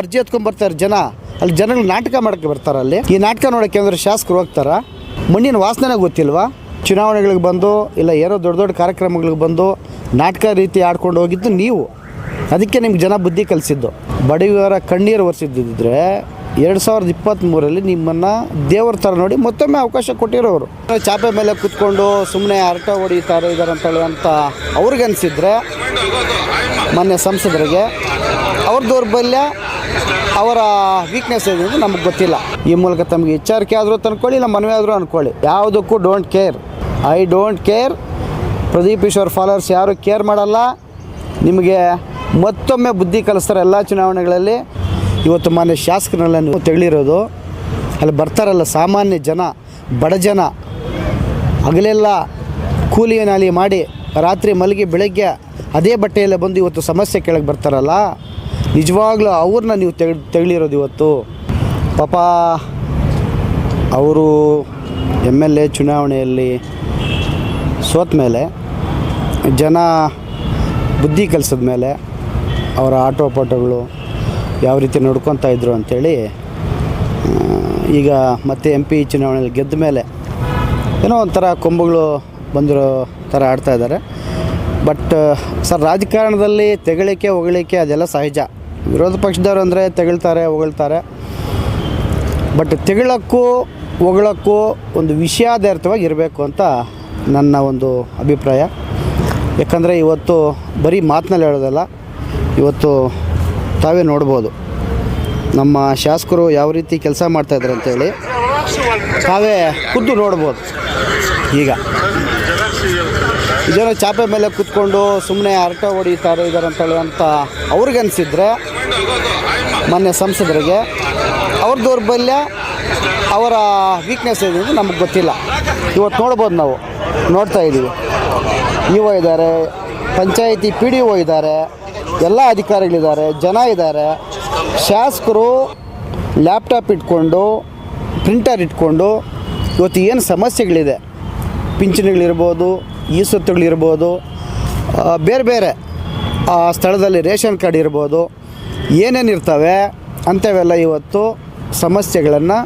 ಅರ್ಜಿ ಎತ್ಕೊಂಡ್ ಬರ್ತಾರೆ ಜನ. ಅಲ್ಲಿ ಜನಗಳು ನಾಟಕ ಮಾಡೋಕ್ಕೆ ಬರ್ತಾರೆ ಅಲ್ಲಿ. ಈ ನಾಟಕ ನೋಡೋಕ್ಕೆ ಅಂದ್ರೆ ಶಾಸಕರು ಹೋಗ್ತಾರ? ಮಣ್ಣಿನ ವಾಸನೆ ಗೊತ್ತಿಲ್ವಾ? ಚುನಾವಣೆಗಳಿಗೆ ಬಂದು, ಇಲ್ಲ ಏನೋ ದೊಡ್ಡ ದೊಡ್ಡ ಕಾರ್ಯಕ್ರಮಗಳಿಗೆ ಬಂದು ನಾಟಕ ರೀತಿ ಆಡ್ಕೊಂಡು ಹೋಗಿದ್ದು ನೀವು. ಅದಕ್ಕೆ ನಿಮ್ಗೆ ಜನ ಬುದ್ಧಿ ಕಲಿಸಿದ್ದು. ಬಡವರ ಕಣ್ಣೀರು ಒರೆಸಿದ್ದಿದ್ರೆ ಎರಡು ಸಾವಿರದ ಇಪ್ಪತ್ತ್ಮೂರಲ್ಲಿ ನಿಮ್ಮನ್ನು ದೇವ್ರ ಥರ ನೋಡಿ ಮತ್ತೊಮ್ಮೆ ಅವಕಾಶ ಕೊಟ್ಟಿರೋರು. ಚಾಪೆ ಮೇಲೆ ಕೂತ್ಕೊಂಡು ಸುಮ್ಮನೆ ಹರಟ ಹೊಡಿತಾರೆ ಇದ್ದಾರೆ ಅಂತ ಅವ್ರಿಗೆ ಅನ್ಸಿದ್ರೆ ಮೊನ್ನೆ ಸಂಸದರಿಗೆ ಅವ್ರ ದೌರ್ಬಲ್ಯ ಅವರ ವೀಕ್ನೆಸ್ ಅಂತ ನಮಗೆ ಗೊತ್ತಿಲ್ಲ. ಈ ಮೂಲಕ ತಮಗೆ ಎಚ್ಚರಿಕೆ ಆದರೂ ತಂದ್ಕೊಳ್ಳಿ, ಇಲ್ಲ ಮನವಿ ಆದರೂ ಅಂದ್ಕೊಳ್ಳಿ ಯಾವುದಕ್ಕೂ don't care I don't care Pradeep Eshwar followers ಯಾರು ಕೇರ್ ಮಾಡಲ್ಲ. ನಿಮಗೆ ಮತ್ತೊಮ್ಮೆ ಬುದ್ಧಿ ಕಲಿಸ್ತಾರೆ ಎಲ್ಲ ಚುನಾವಣೆಗಳಲ್ಲಿ. ಇವತ್ತು ಮಾನ್ಯ ಶಾಸಕರನ್ನೆಲ್ಲ ನೀವು ತೆಗಳಿರೋದು ಅಲ್ಲಿ ಬರ್ತಾರಲ್ಲ ಸಾಮಾನ್ಯ ಜನ, ಬಡ ಜನ. ಹಗಲೆಲ್ಲ ಕೂಲಿ ನಾಲಿ ಮಾಡಿ ರಾತ್ರಿ ಮಲಗಿ ಬೆಳಗ್ಗೆ ಅದೇ ಬಟ್ಟೆಯಲ್ಲೇ ಬಂದು ಇವತ್ತು ಸಮಸ್ಯೆ ಕೆಳಗೆ ಬರ್ತಾರಲ್ಲ. ನಿಜವಾಗ್ಲೂ ಅವ್ರನ್ನ ನೀವು ತೆಗ್, ತೆಗಳಿರೋದು ಇವತ್ತು. ಪಾಪ ಅವರು ಎಂ ಎಲ್ ಎ ಚುನಾವಣೆಯಲ್ಲಿ ಸೋತ ಮೇಲೆ, ಜನ ಬುದ್ಧಿ ಕಲಿಸಿದ ಮೇಲೆ, ಅವರ ಆಟೋ ಪಾಟೋಗಳು ಯಾವ ರೀತಿ ನೋಡ್ಕೊತಾ ಇದ್ರು ಅಂಥೇಳಿ ಈಗ ಮತ್ತೆ ಎಂ ಪಿ ಚುನಾವಣೆಯಲ್ಲಿ ಗೆದ್ದ ಮೇಲೆ ಏನೋ ಒಂಥರ ಕೊಂಬುಗಳು ಬಂದಿರೋ ಥರ ಆಡ್ತಾ ಇದ್ದಾರೆ. ಬಟ್ ಸರ್ ರಾಜಕಾರಣದಲ್ಲಿ ತೆಗಳಿಕೆ, ಹೊಗಳಿಕೆ ಅದೆಲ್ಲ ಸಹಜ. ವಿರೋಧ ಪಕ್ಷದವರು ಅಂದರೆ ತೆಗಳ್ತಾರೆ, ಹೊಗಳ್ತಾರೆ. ಬಟ್ ತೆಗಳಕ್ಕೂ, ಹೊಗಳಕ್ಕೂ ಒಂದು ವಿಷಯಾಧಾರಿತವಾಗಿ ಇರಬೇಕು ಅಂತ ನನ್ನ ಒಂದು ಅಭಿಪ್ರಾಯ. ಯಾಕಂದರೆ ಇವತ್ತು ಬರೀ ಮಾತಿನಲ್ಲಿ ಹೇಳೋದಲ್ಲ, ಇವತ್ತು ತಾವೇ ನೋಡ್ಬೋದು. ನಮ್ಮ ಶಾಸಕರು ಯಾವ ರೀತಿ ಕೆಲಸ ಮಾಡ್ತಾಯಿದ್ದಾರೆ ಅಂತೇಳಿ ತಾವೇ ಖುದ್ದು ನೋಡ್ಬೋದು. ಈಗ ಜನ ಚಾಪೆ ಮೇಲೆ ಕೂತ್ಕೊಂಡು ಸುಮ್ಮನೆ ಹರಟೆ ಹೊಡಿತಾರೆ ಇದ್ದಾರೆ ಅಂತೇಳಿ ಅಂತ ಅವ್ರಿಗೆ ಅನಿಸಿದ್ರೆ ಮೊನ್ನೆ ಸಂಸದರಿಗೆ, ಅವ್ರ ದೌರ್ಬಲ್ಯ, ಅವರ ವೀಕ್ನೆಸ್ ಅಂತ ನಮಗೆ ಗೊತ್ತಿಲ್ಲ. ಇವತ್ತು ನೋಡ್ಬೋದು ನಾವು, ನೋಡ್ತಾ ಇದ್ದೀವಿ. ಇ ಒ ಇದ್ದಾರೆ, ಪಂಚಾಯಿತಿ ಪಿ ಡಿ ಒ ಇದ್ದಾರೆ, ಎಲ್ಲ ಅಧಿಕಾರಿಗಳಿದ್ದಾರೆ, ಜನ ಇದ್ದಾರೆ. ಶಾಸಕರು ಲ್ಯಾಪ್ಟಾಪ್ ಇಟ್ಕೊಂಡು ಪ್ರಿಂಟರ್ ಇಟ್ಕೊಂಡು, ಇವತ್ತು ಏನು ಸಮಸ್ಯೆಗಳಿದೆ? ಪಿಂಚಣಿಗಳಿರ್ಬೋದು ಈ ಸೊತ್ತುಗಳಿರ್ಬೋದು ಆ, ಬೇರೆ ಬೇರೆ ಆ ಸ್ಥಳದಲ್ಲಿ ರೇಷನ್ ಕಾರ್ಡ್ ಇರ್ಬೋದು ಏನೇನು ಇರ್ತವೆ ಅಂಥವೆಲ್ಲ ಇವತ್ತು ಸಮಸ್ಯೆಗಳನ್ನು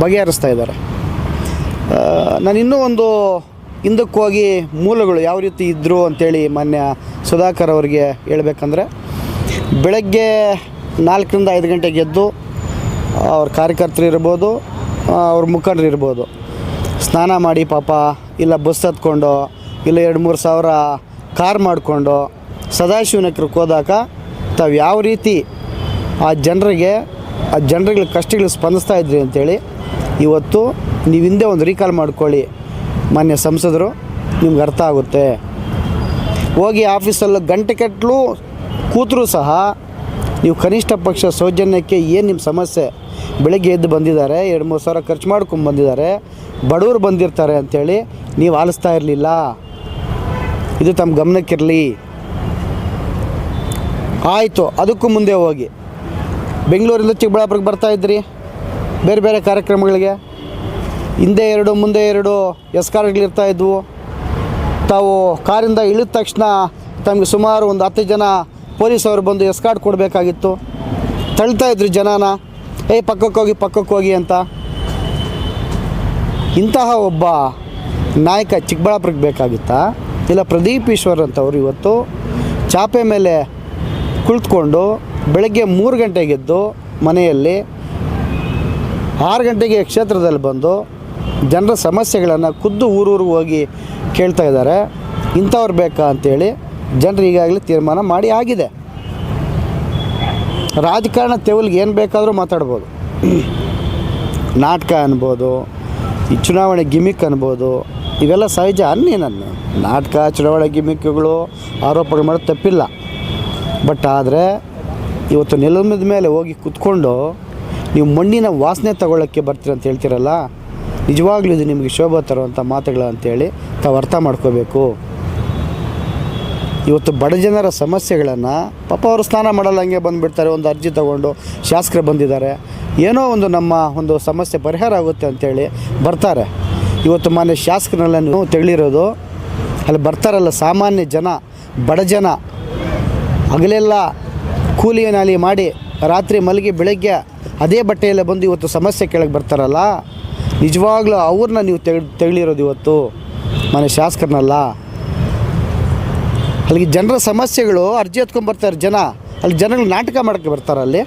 ಬಗೆಹರಿಸ್ತಾ ಇದ್ದಾರೆ. ನಾನು ಇನ್ನೂ ಒಂದು ಹಿಂದಕ್ಕೆ ಹೋಗಿ ಮೂಲಗಳು ಯಾವ ರೀತಿ ಇದ್ದರು ಅಂತೇಳಿ ಮಾನ್ಯ ಸುಧಾಕರ್ ಅವರಿಗೆ ಹೇಳಬೇಕಂದ್ರೆ ಬೆಳಗ್ಗೆ ನಾಲ್ಕರಿಂದ ಐದು ಗಂಟೆಗೆ ಎದ್ದು ಅವ್ರ ಕಾರ್ಯಕರ್ತರು ಇರ್ಬೋದು ಅವ್ರ ಮುಖಂಡರು ಇರ್ಬೋದು ಸ್ನಾನ ಮಾಡಿ ಪಾಪ ಇಲ್ಲ ಬಸ್ ಹತ್ಕೊಂಡು ಇಲ್ಲ ಎರಡು ಮೂರು ಸಾವಿರ ಕಾರ್ ಮಾಡಿಕೊಂಡು ಸದಾಶಿವನಕ್ರಕ್ಕೆ ಹೋದಾಗ ತಾವು ಯಾವ ರೀತಿ ಆ ಜನರಿಗೆ ಆ ಜನರಿಗೆ ಕಷ್ಟಗಳಿಗೆ ಸ್ಪಂದಿಸ್ತಾ ಇದ್ರಿ ಅಂತೇಳಿ ಇವತ್ತು ನೀವು ಹಿಂದೆ ಒಂದು ರೀಕಾಲ್ ಮಾಡ್ಕೊಳ್ಳಿ ಮಾನ್ಯ ಸಂಸದರು, ನಿಮ್ಗೆ ಅರ್ಥ ಆಗುತ್ತೆ. ಹೋಗಿ ಆಫೀಸಲ್ಲಿ ಗಂಟೆ ಕಟ್ಟಲು ಕೂತರೂ ಸಹ ನೀವು ಕನಿಷ್ಠ ಪಕ್ಷ ಸೌಜನ್ಯಕ್ಕೆ ಏನು ನಿಮ್ಮ ಸಮಸ್ಯೆ? ಬೆಳಗ್ಗೆ ಎದ್ದು ಬಂದಿದ್ದಾರೆ, ಎರಡು ಮೂರು ಸಾವಿರ ಖರ್ಚು ಮಾಡ್ಕೊಂಡು ಬಂದಿದ್ದಾರೆ, ಬಡವರು ಬಂದಿರ್ತಾರೆ ಅಂಥೇಳಿ ನೀವು ಆಲಿಸ್ತಾ ಇರಲಿಲ್ಲ. ಇದು ತಮ್ಮ ಗಮನಕ್ಕಿರಲಿ. ಆಯಿತು, ಅದಕ್ಕೂ ಮುಂದೆ ಹೋಗಿ. ಬೆಂಗಳೂರಿಂದ ಚಿಕ್ಕಬಳ್ಳಾಪುರಕ್ಕೆ ಬರ್ತಾ ಇದ್ರಿ? ಬೇರೆ ಬೇರೆ ಕಾರ್ಯಕ್ರಮಗಳಿಗೆ? ಹಿಂದೆ ಎರಡು, ಮುಂದೆ ಎರಡು ಎಸ್ಕಾರ್ಗಳಿರ್ತಾ ಇದ್ವು. ತಾವು ಕಾರಿಂದ ಇಳಿದ ತಕ್ಷಣ ತಮಗೆ ಸುಮಾರು ಒಂದು ಹತ್ತು ಜನ ಪೊಲೀಸವರು ಬಂದು ಎಸ್ಕಾರ್ಡ್ ಕೊಡಬೇಕಾಗಿತ್ತು. ತಳ್ತಾ ಇದ್ರು ಜನನ. ಏಯ್ ಪಕ್ಕಕ್ಕೆ ಹೋಗಿ ಪಕ್ಕಕ್ಕೆ ಹೋಗಿ ಅಂತ. ಇಂತಹ ಒಬ್ಬ ನಾಯಕ ಚಿಕ್ಕಬಳ್ಳಾಪುರಕ್ಕೆ ಬೇಕಾಗಿತ್ತಾ? ಇಲ್ಲ ಪ್ರದೀಪ್ ಈಶ್ವರ್ ಅಂತವ್ರು ಇವತ್ತು ಚಾಪೆ ಮೇಲೆ ಕುಳಿತುಕೊಂಡು ಬೆಳಗ್ಗೆ ಮೂರು ಗಂಟೆಗೆದ್ದು ಮನೆಯಲ್ಲಿ ಆರು ಗಂಟೆಗೆ ಕ್ಷೇತ್ರದಲ್ಲಿ ಬಂದು ಜನರ ಸಮಸ್ಯೆಗಳನ್ನು ಖುದ್ದು ಊರೂರಿಗೆ ಹೋಗಿ ಕೇಳ್ತಾ ಇದ್ದಾರೆ. ಇಂಥವ್ರು ಬೇಕಾ ಅಂತೇಳಿ ಜನರು ಈಗಾಗಲೇ ತೀರ್ಮಾನ ಮಾಡಿ ಆಗಿದೆ. ರಾಜಕಾರಣ ತೆವಲ್ಗೆ ಏನು ಬೇಕಾದರೂ ಮಾತಾಡ್ಬೋದು. ನಾಟಕ ಅನ್ಬೋದು, ಈ ಚುನಾವಣೆ ಗಿಮಿಕ್ ಅನ್ಬೋದು ಇವೆಲ್ಲ ಸಹಜ, ಅನ್ನಿ ನನ್ನ. ನಾಟಕ ಚುನಾವಣೆ ಗಿಮಿಕ್ಗಳು ಆರೋಪಗಳು ಮಾಡೋದು ತಪ್ಪಿಲ್ಲ. ಬಟ್ ಆದರೆ ಇವತ್ತು ನೆಲದ ಮೇಲೆ ಹೋಗಿ ಕುತ್ಕೊಂಡು ನೀವು ಮಣ್ಣಿನ ವಾಸನೆ ತಗೊಳ್ಳೋಕ್ಕೆ ಬರ್ತೀರ ಅಂತ ಹೇಳ್ತೀರಲ್ಲ, ನಿಜವಾಗ್ಲೂ ಇದು ನಿಮಗೆ ಶೋಭೆ ತರುವಂಥ ಮಾತುಗಳು ಅಂತೇಳಿ ತಾವು ಅರ್ಥ ಮಾಡ್ಕೋಬೇಕು. ಇವತ್ತು ಬಡ ಜನರ ಸಮಸ್ಯೆಗಳನ್ನು ಪಾಪ ಅವರು ಸ್ನಾನ ಮಾಡಲ್ಲ, ಹಂಗೆ ಬಂದುಬಿಡ್ತಾರೆ, ಒಂದು ಅರ್ಜಿ ತಗೊಂಡು ಶಾಸಕರು ಬಂದಿದ್ದಾರೆ. ಏನೋ ಒಂದು ನಮ್ಮ ಒಂದು ಸಮಸ್ಯೆ ಪರಿಹಾರ ಆಗುತ್ತೆ ಅಂತೇಳಿ ಬರ್ತಾರೆ. ಇವತ್ತು ಮಾನ್ಯ ಶಾಸಕರನ್ನೆಲ್ಲ ನೀವು ತೆಗಳಿರೋದು ಅಲ್ಲಿ ಬರ್ತಾರಲ್ಲ ಸಾಮಾನ್ಯ ಜನ, ಬಡ ಜನ, ಹಗಲೆಲ್ಲ ಕೂಲಿ ನಾಲಿ ಮಾಡಿ ರಾತ್ರಿ ಮಲಗಿ ಬೆಳಗ್ಗೆ ಅದೇ ಬಟ್ಟೆಯಲ್ಲೇ ಬಂದು ಇವತ್ತು ಸಮಸ್ಯೆ ಕೆಳಗೆ ಬರ್ತಾರಲ್ಲ, ನಿಜವಾಗ್ಲೂ ಅವ್ರನ್ನ ನೀವು ತೆಗ್ ತೆಗಳಿರೋದು ಇವತ್ತು ಮನೆ ಶಾಸಕರನ್ನಲ್ಲ. ಅಲ್ಲಿಗೆ ಜನರ ಸಮಸ್ಯೆಗಳು, ಅರ್ಜಿ ಎತ್ಕೊಂಡು ಬರ್ತಾರೆ ಜನ, ಅಲ್ಲಿ ಜನಗಳು ನಾಟಕ ಮಾಡೋಕ್ಕೆ ಬರ್ತಾರೆ ಅಲ್ಲಿ.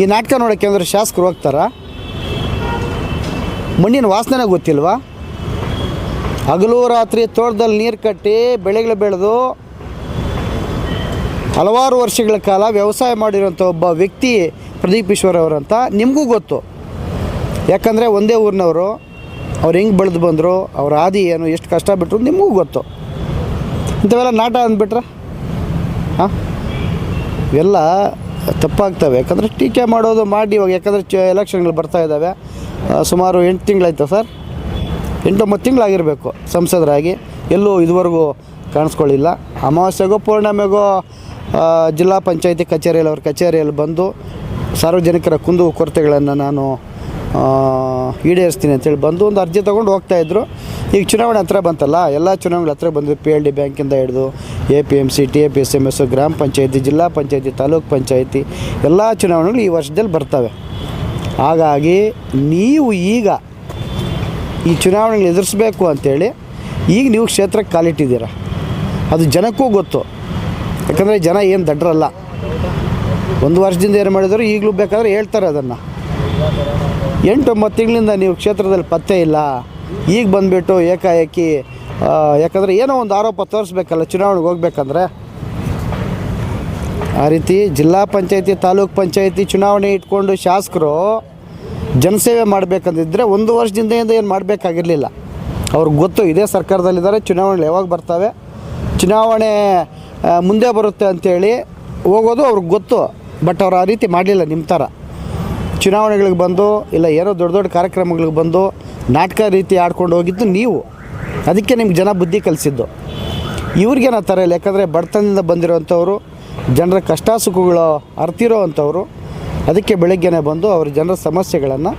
ಈ ನಾಟಕ ನೋಡೋಕ್ಕೆ ಅಂದರೆ ಶಾಸಕರು ಹೋಗ್ತಾರಾ? ಮಣ್ಣಿನ ವಾಸನೆ ಗೊತ್ತಿಲ್ವಾ? ಹಗಲು ರಾತ್ರಿ ತೋಟದಲ್ಲಿ ನೀರು ಕಟ್ಟಿ ಬೆಳೆಗಳು ಬೆಳೆದು ಹಲವಾರು ವರ್ಷಗಳ ಕಾಲ ವ್ಯವಸಾಯ ಮಾಡಿರೋಂಥ ಒಬ್ಬ ವ್ಯಕ್ತಿ ಪ್ರದೀಪ್ ಈಶ್ವರ್ ಅವರಂತ ನಿಮಗೂ ಗೊತ್ತು. ಯಾಕಂದರೆ ಒಂದೇ ಊರಿನವರು, ಅವ್ರು ಹೆಂಗೆ ಬೆಳೆದು ಬಂದರು, ಅವ್ರ ಆದಿ ಏನು, ಎಷ್ಟು ಕಷ್ಟ ಬಿಟ್ಟರು ನಿಮಗೂ ಗೊತ್ತು. ಇಂಥವೆಲ್ಲ ನಾಟ ಅಂದ್ಬಿಟ್ರೆ, ಹಾಂ? ಇವೆಲ್ಲ ತಪ್ಪಾಗ್ತವೆ. ಯಾಕಂದರೆ ಟೀಕೆ ಮಾಡೋದು ಮಾಡಿ ಇವಾಗ, ಯಾಕಂದರೆ ಚ ಎಲೆಕ್ಷನ್ಗಳು ಬರ್ತಾ ಇದ್ದಾವೆ. ಸುಮಾರು ಎಂಟು ತಿಂಗಳಾಯ್ತು ಸರ್. ಎಂಟೊಂಬತ್ತು ತಿಂಗಳಾಗಿರಬೇಕು ಸಂಸದರಾಗಿ. ಎಲ್ಲೂ ಇದುವರೆಗೂ ಕಾಣಿಸ್ಕೊಳ್ಳಿಲ್ಲ. ಅಮಾವಾಸ್ಯೆಗೋ, ಪೂರ್ಣಿಮೆಗೋ ಜಿಲ್ಲಾ ಪಂಚಾಯತಿ ಕಚೇರಿಯಲ್ಲಿ ಅವ್ರ ಕಚೇರಿಯಲ್ಲಿ ಬಂದು ಸಾರ್ವಜನಿಕರ ಕುಂದು ಕೊರತೆಗಳನ್ನು ನಾನು ಈಡೇರಿಸ್ತೀನಿ ಅಂತೇಳಿ ಬಂದು ಒಂದು ಅರ್ಜಿ ತೊಗೊಂಡು ಹೋಗ್ತಾಯಿದ್ರು ಈಗ ಚುನಾವಣೆ ಹತ್ರ ಬಂತಲ್ಲ, ಎಲ್ಲ ಚುನಾವಣೆ ಹತ್ರ ಬಂದು ಪಿ ಎಲ್ ಡಿ ಬ್ಯಾಂಕಿಂದ ಹಿಡಿದು A P M C, T A P S M S, ಗ್ರಾಮ ಪಂಚಾಯತಿ, ಜಿಲ್ಲಾ ಪಂಚಾಯತಿ, ತಾಲೂಕ್ ಪಂಚಾಯತಿ ಎಲ್ಲ ಚುನಾವಣೆಗಳು ಈ ವರ್ಷದಲ್ಲಿ ಬರ್ತವೆ. ಹಾಗಾಗಿ ನೀವು ಈಗ ಈ ಚುನಾವಣೆಗಳು ಎದುರಿಸ್ಬೇಕು ಅಂತೇಳಿ ಈಗ ನೀವು ಕ್ಷೇತ್ರಕ್ಕೆ ಕಾಲಿಟ್ಟಿದ್ದೀರ. ಅದು ಜನಕ್ಕೂ ಗೊತ್ತು. ಯಾಕಂದರೆ ಜನ ಏನು ದಡ್ರಲ್ಲ. ಒಂದು ವರ್ಷದಿಂದ ಏನು ಮಾಡಿದ್ರು ಈಗಲೂ ಬೇಕಾದ್ರೆ ಹೇಳ್ತಾರೆ ಅದನ್ನು. ಎಂಟು ಒಂಬತ್ತು ತಿಂಗಳಿಂದ ನೀವು ಕ್ಷೇತ್ರದಲ್ಲಿ ಪತ್ತೆ ಇಲ್ಲ. ಈಗ ಬಂದುಬಿಟ್ಟು ಏಕಾಏಕಿ ಯಾಕಂದರೆ ಏನೋ ಒಂದು ಆರೋಪ ತೋರಿಸ್ಬೇಕಲ್ಲ, ಚುನಾವಣೆಗೆ ಹೋಗ್ಬೇಕಂದ್ರೆ. ಆ ರೀತಿ ಜಿಲ್ಲಾ ಪಂಚಾಯತಿ, ತಾಲೂಕ್ ಪಂಚಾಯತಿ ಚುನಾವಣೆ ಇಟ್ಕೊಂಡು ಶಾಸಕರು ಜನಸೇವೆ ಮಾಡಬೇಕಂದಿದ್ದರೆ ಒಂದು ವರ್ಷದಿಂದ ಏನು ಮಾಡಬೇಕಾಗಿರಲಿಲ್ಲ. ಅವ್ರಿಗೆ ಗೊತ್ತು, ಇದೇ ಸರ್ಕಾರದಲ್ಲಿದ್ದಾರೆ ಚುನಾವಣೆ ಯಾವಾಗ ಬರ್ತವೆ, ಚುನಾವಣೆ ಮುಂದೆ ಬರುತ್ತೆ ಅಂಥೇಳಿ ಹೋಗೋದು ಅವ್ರಿಗೆ ಗೊತ್ತು, ಬಟ್ ಅವ್ರು ಆ ರೀತಿ ಮಾಡಲಿಲ್ಲ, ನಿಮ್ಮ ಥರ. ಚುನಾವಣೆಗಳಿಗೆ ಬಂದು ಇಲ್ಲ ಏನೋ ದೊಡ್ಡ ದೊಡ್ಡ ಕಾರ್ಯಕ್ರಮಗಳಿಗೆ ಬಂದು ನಾಟಕ ರೀತಿ ಆಡ್ಕೊಂಡು ಹೋಗಿದ್ದು ನೀವು. ಅದಕ್ಕೆ ನಿಮ್ಗೆ ಜನ ಬುದ್ಧಿ ಕಲಿಸಿದ್ದು. ಇವ್ರಿಗೇನೋ ಥರ ಇಲ್ಲ. ಯಾಕಂದರೆ ಬಡತನದಿಂದ ಬಂದಿರೋವಂಥವ್ರು ಜನರ ಕಷ್ಟ ಸುಖಗಳು ಅರ್ತಿರೋ ಅಂಥವ್ರು ಅದಕ್ಕೆ ಬೆಳಗ್ಗೆನೇ ಬಂದು ಅವ್ರ ಜನರ ಸಮಸ್ಯೆಗಳನ್ನು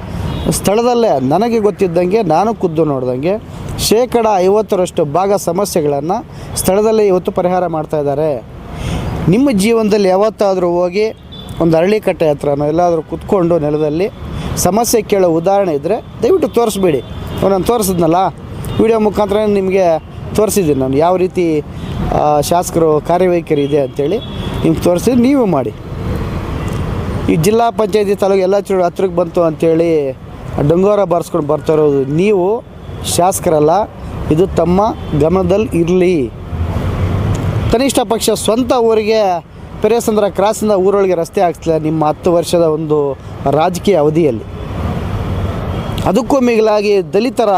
ಸ್ಥಳದಲ್ಲೇ ನನಗೆ ಗೊತ್ತಿದ್ದಂಗೆ, ನಾನು ಖುದ್ದು ನೋಡ್ದಂಗೆ ಶೇಕಡ ಐವತ್ತರಷ್ಟು ಭಾಗ ಸಮಸ್ಯೆಗಳನ್ನು ಸ್ಥಳದಲ್ಲೇ ಇವತ್ತು ಪರಿಹಾರ ಮಾಡ್ತಾಯಿದ್ದಾರೆ ನಿಮ್ಮ ಜೀವನದಲ್ಲಿ ಯಾವತ್ತಾದರೂ ಹೋಗಿ ಒಂದು ಅರಳಿಕಟ್ಟೆ ಹತ್ರನೋ ಎಲ್ಲಾದರೂ ಕುತ್ಕೊಂಡು ನೆಲದಲ್ಲಿ ಸಮಸ್ಯೆ ಕೇಳೋ ಉದಾಹರಣೆ ಇದ್ದರೆ ದಯವಿಟ್ಟು ತೋರಿಸ್ಬೇಡಿ. ನಾನು ತೋರಿಸಿದ್ನಲ್ಲ ವಿಡಿಯೋ ಮುಖಾಂತರ ನಿಮಗೆ ತೋರಿಸಿದ್ದೀನಿ ನಾನು ಯಾವ ರೀತಿ ಶಾಸಕರು, ಕಾರ್ಯವೈಖರಿ ಇದೆ ಅಂಥೇಳಿ ನಿಮ್ಗೆ ತೋರಿಸಿದ್ರೆ ನೀವು ಮಾಡಿ. ಈ ಜಿಲ್ಲಾ ಪಂಚಾಯತಿ ತಾಲೂಕು ಎಲ್ಲ ಚೂರು ಹತ್ರಕ್ಕೆ ಬಂತು ಅಂಥೇಳಿ ಡಂಗೋರ ಬಾರಿಸ್ಕೊಂಡು ಬರ್ತಾ ಇರೋದು ನೀವು ಶಾಸಕರಲ್ಲ, ಇದು ತಮ್ಮ ಗಮನದಲ್ಲಿ ಇರಲಿ ಕನಿಷ್ಠ ಪಕ್ಷ ಸ್ವಂತ ಊರಿಗೆ ಪೆರೇಸಂದ್ರ ಕ್ರಾಸಿಂದ ಊರೊಳಗೆ ರಸ್ತೆ ಹಾಕ್ಸ್ಲಿಲ್ಲ ನಿಮ್ಮ ಹತ್ತು ವರ್ಷದ ಒಂದು ರಾಜಕೀಯ ಅವಧಿಯಲ್ಲಿ? ಅದಕ್ಕೂ ಮಿಗಿಲಾಗಿ ದಲಿತರ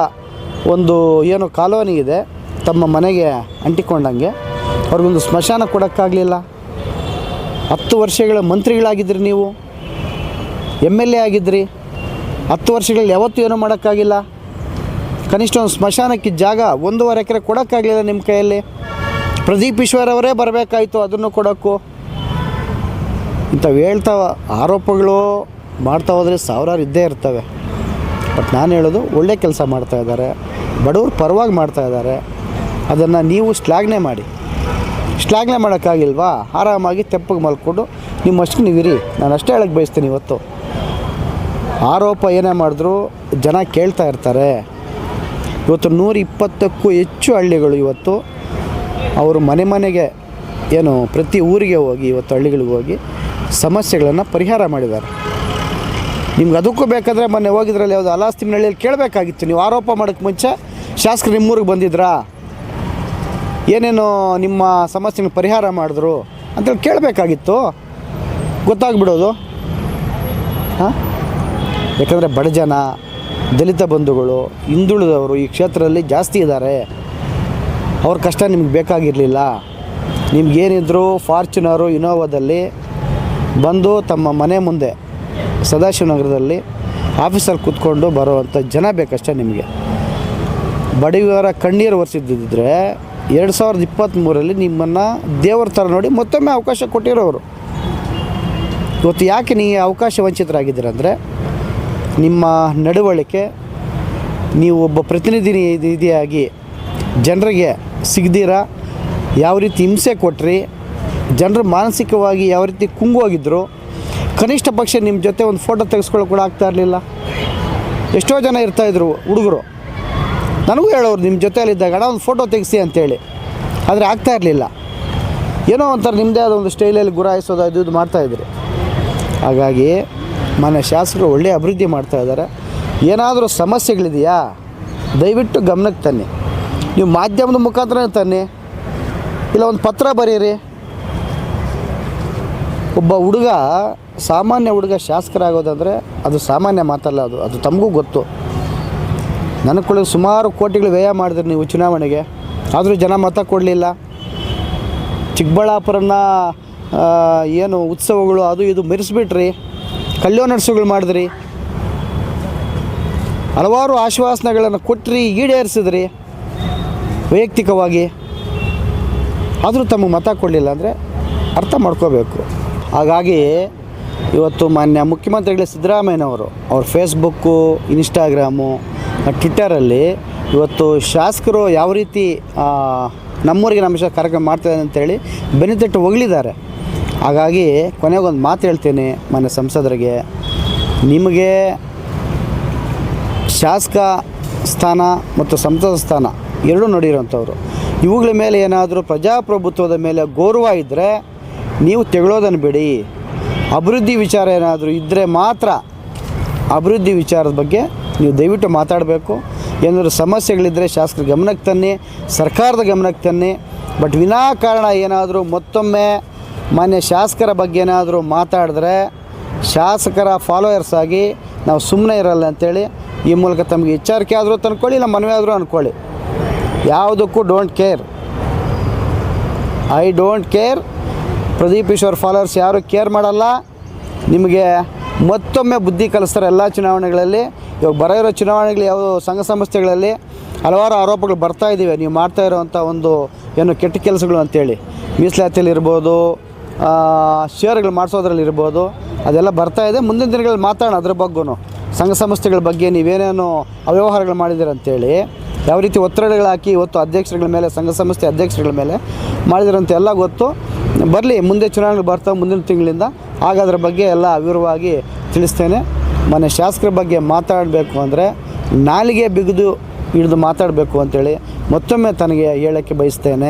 ಒಂದು ಏನು ಕಾಲೋನಿ ಇದೆ, ತಮ್ಮ ಮನೆಗೆ ಅಂಟಿಕೊಂಡಂಗೆ, ಅವ್ರಿಗೊಂದು ಸ್ಮಶಾನ ಕೊಡೋಕ್ಕಾಗಲಿಲ್ಲ. ಹತ್ತು ವರ್ಷಗಳ ಮಂತ್ರಿಗಳಾಗಿದ್ರಿ ನೀವು, ಎಂ ಎಲ್ ಎ ಆಗಿದ್ರಿ, ಹತ್ತು ವರ್ಷಗಳಲ್ಲಿ ಯಾವತ್ತೂ ಏನೂ ಮಾಡೋಕ್ಕಾಗಿಲ್ಲ. ಕನಿಷ್ಠ ಒಂದು ಸ್ಮಶಾನಕ್ಕೆ ಜಾಗ ಒಂದೂವರೆ ಎಕರೆ ಕೊಡೋಕ್ಕಾಗಲಿಲ್ಲ ನಿಮ್ಮ ಕೈಯಲ್ಲಿ. ಪ್ರದೀಪ್ ಈಶ್ವರವರೇ ಬರಬೇಕಾಯ್ತು ಅದನ್ನು ಕೊಡೋಕ್ಕೂ. ಇಂಥವು ಹೇಳ್ತಾವ, ಆರೋಪಗಳು ಮಾಡ್ತಾ ಹೋದರೆ ಸಾವಿರಾರು ಇದ್ದೇ ಇರ್ತವೆ. ಬಟ್ ನಾನು ಹೇಳೋದು ಒಳ್ಳೆ ಕೆಲಸ ಮಾಡ್ತಾ ಇದ್ದಾರೆ, ಬಡವ್ರ ಪರವಾಗಿ ಮಾಡ್ತಾ ಇದ್ದಾರೆ. ಅದನ್ನು ನೀವು ಶ್ಲಾಘನೆ ಮಾಡಿ. ಶ್ಲಾಘನೆ ಮಾಡೋಕ್ಕಾಗಿಲ್ವಾ? ಆರಾಮಾಗಿ ತೆಪ್ಪಗೆ ಮಲ್ಕೊಂಡು ನಿಮ್ಮ ನಿಮ್ಮಷ್ಟಕ್ಕೆ ನೀವಿರಿ ನಾನು ಅಷ್ಟೇ ಹೇಳಕ್ಕೆ ಬಯಸ್ತೀನಿ ಇವತ್ತು. ಆರೋಪ ಏನೇ ಮಾಡಿದ್ರು ಜನ ಕೇಳ್ತಾ ಇರ್ತಾರೆ. ಇವತ್ತು ನೂರ ಇಪ್ಪತ್ತಕ್ಕೂ ಹೆಚ್ಚು ಹಳ್ಳಿಗಳು ಇವತ್ತು, ಅವರು ಮನೆ ಮನೆಗೆ, ಏನು, ಪ್ರತಿ ಊರಿಗೆ ಹೋಗಿ, ಇವತ್ತು ಹಳ್ಳಿಗಳಿಗೆ ಹೋಗಿ ಸಮಸ್ಯೆಗಳನ್ನು ಪರಿಹಾರ ಮಾಡಿದ್ದಾರೆ. ನಿಮ್ಗೆ ಅದಕ್ಕೂ ಬೇಕಾದರೆ ಮೊನ್ನೆ ಹೋಗಿದ್ರಲ್ಲಿ ಯಾವುದು ಅಲಾಸ್ತಿಮನಹಳ್ಳಿಯಲ್ಲಿ ಕೇಳಬೇಕಾಗಿತ್ತು. ನೀವು ಆರೋಪ ಮಾಡೋಕ್ಕೆ ಮುಂಚೆ ಶಾಸಕರು ನಿಮ್ಮೂರಿಗೆ ಬಂದಿದ್ರಾ? ಏನೇನು ನಿಮ್ಮ ಸಮಸ್ಯೆನ ಪರಿಹಾರ ಮಾಡಿದ್ರು ಅಂತೇಳಿ ಕೇಳಬೇಕಾಗಿತ್ತು. ಗೊತ್ತಾಗ್ಬಿಡೋದು. ಹಾಂ? ಯಾಕಂದರೆ ಬಡ ಜನ, ದಲಿತ ಬಂಧುಗಳು, ಹಿಂದುಳಿದವರು ಈ ಕ್ಷೇತ್ರದಲ್ಲಿ ಜಾಸ್ತಿ ಇದ್ದಾರೆ. ಅವ್ರ ಕಷ್ಟ ನಿಮ್ಗೆ ಬೇಕಾಗಿರಲಿಲ್ಲ. ನಿಮ್ಗೇನಿದ್ರು ಫಾರ್ಚುನರು, ಇನೋವಾದಲ್ಲಿ ಬಂದು ತಮ್ಮ ಮನೆ ಮುಂದೆ ಸದಾಶಿವನಗರದಲ್ಲಿ ಆಫೀಸಲ್ಲಿ ಕೂತ್ಕೊಂಡು ಬರುವಂಥ ಜನ ಬೇಕಷ್ಟೇ ನಿಮಗೆ. ಬಡವಿಯವರ ಕಣ್ಣೀರು ಒರೆಸಿದ್ದಿದ್ರೆ ಎರಡು ಸಾವಿರದ ಇಪ್ಪತ್ತ್ಮೂರಲ್ಲಿ ನಿಮ್ಮನ್ನು ದೇವರ ಥರ ನೋಡಿ ಮತ್ತೊಮ್ಮೆ ಅವಕಾಶ ಕೊಟ್ಟಿರೋರು. ಇವತ್ತು ಯಾಕೆ ನೀವು ಅವಕಾಶ ವಂಚಿತರಾಗಿದ್ದೀರಂದರೆ ನಿಮ್ಮ ನಡವಳಿಕೆ, ನೀವು ಒಬ್ಬ ಪ್ರತಿನಿಧಿ ನಿಧಿಯಾಗಿ ಜನರಿಗೆ ಸಿಗದಿರ, ಯಾವ ರೀತಿ ಹಿಂಸೆ ಕೊಟ್ರಿ ಜನರು ಮಾನಸಿಕವಾಗಿ ಯಾವ ರೀತಿ ಕುಂಗುವಾಗಿದ್ದರು ಕನಿಷ್ಠ ಪಕ್ಷ ನಿಮ್ಮ ಜೊತೆ ಒಂದು ಫೋಟೋ ತೆಗೆಸ್ಕೊಳ್ಳೋ ಕೂಡ ಆಗ್ತಾ ಇರಲಿಲ್ಲ. ಎಷ್ಟೋ ಜನ ಇರ್ತಾಯಿದ್ರು ಹುಡುಗರು. ನನಗೂ ಹೇಳೋರು ನಿಮ್ಮ ಜೊತೆಯಲ್ಲಿದ್ದಾಗ ಅಣ್ಣ ಒಂದು ಫೋಟೋ ತೆಗೆಸಿ ಅಂತೇಳಿ. ಆದರೆ ಆಗ್ತಾ ಇರಲಿಲ್ಲ. ಏನೋ ಒಂಥರ ನಿಮ್ಮದೇ ಆದ ಒಂದು ಸ್ಟೈಲಲ್ಲಿ ಗುರಾಯಿಸೋದು, ಅದು ಇದು ಮಾಡ್ತಾಯಿದ್ರಿ ಹಾಗಾಗಿ ಮನೆ ಶಾಸಕರು ಒಳ್ಳೆಯ ಅಭಿವೃದ್ಧಿ ಮಾಡ್ತಾ ಇದ್ದಾರೆ. ಏನಾದರೂ ಸಮಸ್ಯೆಗಳಿದೆಯಾ? ದಯವಿಟ್ಟು ಗಮನಕ್ಕೆ ತನ್ನಿ. ನೀವು ಮಾಧ್ಯಮದ ಮುಖಾಂತರ ತನ್ನಿ. ಇಲ್ಲ ಒಂದು ಪತ್ರ ಬರೀರಿ. ಒಬ್ಬ ಹುಡುಗ, ಸಾಮಾನ್ಯ ಹುಡುಗ ಶಾಸಕರಾಗೋದಂದರೆ ಅದು ಸಾಮಾನ್ಯ ಮಾತಲ್ಲ ಅದು. ಅದು ತಮಗೂ ಗೊತ್ತು. ನನಗೆ ಸುಮಾರು ಕೋಟಿಗಳು ವ್ಯಯ ಮಾಡಿದ್ರಿ ನೀವು ಚುನಾವಣೆಗೆ. ಆದರೂ ಜನ ಮತ ಕೊಡಲಿಲ್ಲ. ಚಿಕ್ಕಬಳ್ಳಾಪುರನ ಏನು ಉತ್ಸವಗಳು ಅದು ಇದು ಮೆರೆಸ್ಬಿಟ್ರಿ. ಕಲ್ಯಾಣೋತ್ಸವಗಳು ಮಾಡಿದ್ರಿ. ಹಲವಾರು ಆಶ್ವಾಸನೆಗಳನ್ನು ಕೊಟ್ಟ್ರಿ ಈಡೇರಿಸಿದ್ರಿ. ವೈಯಕ್ತಿಕವಾಗಿ. ಆದರೂ ತಮಗೆ ಮತ ಕೊಡಲಿಲ್ಲ ಅಂದರೆ ಅರ್ಥ ಮಾಡ್ಕೋಬೇಕು. ಹಾಗಾಗಿ ಇವತ್ತು ಮಾನ್ಯ ಮುಖ್ಯಮಂತ್ರಿಗಳ ಸಿದ್ದರಾಮಯ್ಯನವರು ಅವ್ರ ಫೇಸ್ಬುಕ್ಕು, ಇನ್ಸ್ಟಾಗ್ರಾಮು ಟ್ವಿಟ್ಟರಲ್ಲಿ ಇವತ್ತು ಶಾಸಕರು ಯಾವ ರೀತಿ ನಮ್ಮೂರಿಗೆ ನಮ್ಮ ಕಾರ್ಯಕ್ರಮ ಮಾಡ್ತಾರೆ ಅಂತೇಳಿ ಬೆನಿತಿಟ್ಟು ಹೊಗಳಿದ್ದಾರೆ. ಹಾಗಾಗಿ ಕೊನೆಗೊಂದು ಮಾತು ಹೇಳ್ತೀನಿ ಮಾನ್ಯ ಸಂಸದರಿಗೆ. ನಿಮಗೆ ಶಾಸಕ ಸ್ಥಾನ ಮತ್ತು ಸಂಸದ ಸ್ಥಾನ ಎರಡೂ ನೋಡಿರೋಂಥವ್ರು. ಇವುಗಳ ಮೇಲೆ ಏನಾದರೂ ಪ್ರಜಾಪ್ರಭುತ್ವದ ಮೇಲೆ ಗೌರವ ಇದ್ದರೆ ನೀವು ತೆಗಳೋದನ್ನು ಬಿಡಿ. ಅಭಿವೃದ್ಧಿ ವಿಚಾರ ಏನಾದರೂ ಇದ್ದರೆ ಮಾತ್ರ ಅಭಿವೃದ್ಧಿ ವಿಚಾರದ ಬಗ್ಗೆ ನೀವು ದಯವಿಟ್ಟು ಮಾತಾಡಬೇಕು. ಏನಾದರೂ ಸಮಸ್ಯೆಗಳಿದ್ದರೆ ಶಾಸಕರ ಗಮನಕ್ಕೆ ತನ್ನಿ, ಸರ್ಕಾರದ ಗಮನಕ್ಕೆ ತನ್ನಿ. ಬಟ್ ವಿನಾಕಾರಣ ಏನಾದರೂ ಮತ್ತೊಮ್ಮೆ ಮಾನ್ಯ ಶಾಸಕರ ಬಗ್ಗೆ ಏನಾದರೂ ಮಾತಾಡಿದ್ರೆ ಶಾಸಕರ ಫಾಲೋಯರ್ಸ್ ಆಗಿ ನಾವು ಸುಮ್ಮನೆ ಇರಲ್ಲ ಅಂತೇಳಿ ಈ ಮೂಲಕ ತಮಗೆ ಎಚ್ಚರಿಕೆ ಆದರೂ ತಂದ್ಕೊಳ್ಳಿ, ಇಲ್ಲ ಮನವಿ ಆದರೂ ಅಂದ್ಕೊಳ್ಳಿ ಯಾವುದಕ್ಕೂ don't care I don't care Pradeep Eshwar followers ಯಾರು ಕೇರ್ ಮಾಡಲ್ಲ. ನಿಮಗೆ ಮತ್ತೊಮ್ಮೆ ಬುದ್ಧಿ ಕಲಿಸ್ತಾರೆ ಎಲ್ಲ ಚುನಾವಣೆಗಳಲ್ಲಿ. ಇವಾಗ ಬರೋ ಇರೋ ಚುನಾವಣೆಗಳು ಯಾವ ಸಂಘ ಸಂಸ್ಥೆಗಳಲ್ಲಿ ಹಲವಾರು ಆರೋಪಗಳು ಬರ್ತಾ ಇದ್ದೀವಿ. ನೀವು ಮಾಡ್ತಾ ಇರೋವಂಥ ಒಂದು ಏನು ಕೆಟ್ಟ ಕೆಲಸಗಳು ಅಂತೇಳಿ. ಮೀಸಲಾತಿಯಲ್ಲಿ ಇರ್ಬೋದು ಶೇರ್ಗಳು ಮಾಡಿಸೋದ್ರಲ್ಲಿ ಇರ್ಬೋದು, ಅದೆಲ್ಲ ಬರ್ತಾ ಇದೆ. ಮುಂದಿನ ದಿನಗಳಲ್ಲಿ ಮಾತಾಡೋಣ ಅದ್ರ ಬಗ್ಗೂ ಸಂಘ ಸಂಸ್ಥೆಗಳ ಬಗ್ಗೆ ನೀವೇನೇನು ಅವ್ಯವಹಾರಗಳು ಮಾಡಿದ್ದೀರ ಅಂತೇಳಿ. ಯಾವ ರೀತಿ ಒತ್ತಡಗಳು ಹಾಕಿ ಇವತ್ತು ಅಧ್ಯಕ್ಷರುಗಳ ಮೇಲೆ, ಸಂಘ ಸಂಸ್ಥೆ ಅಧ್ಯಕ್ಷರುಗಳ ಮೇಲೆ ಮಾಡಿದಿರಂತೆ ಎಲ್ಲ ಗೊತ್ತು. ಬರಲಿ, ಮುಂದೆ ಚುನಾವಣೆ ಬರ್ತಾ ಮುಂದಿನ ತಿಂಗಳಿಂದ ಆಗ ಅದ್ರ ಬಗ್ಗೆ ಎಲ್ಲ ವಿವರವಾಗಿ ತಿಳಿಸ್ತೇನೆ. ಮನೆ ಶಾಸಕರ ಬಗ್ಗೆ ಮಾತಾಡಬೇಕು ಅಂದರೆ, ನಾಲಿಗೆ ಬಿಗಿದು ಹಿಡಿದು ಮಾತಾಡಬೇಕು ಅಂತೇಳಿ ಮತ್ತೊಮ್ಮೆ ತನಗೆ ಹೇಳೋಕ್ಕೆ ಬಯಸ್ತೇನೆ.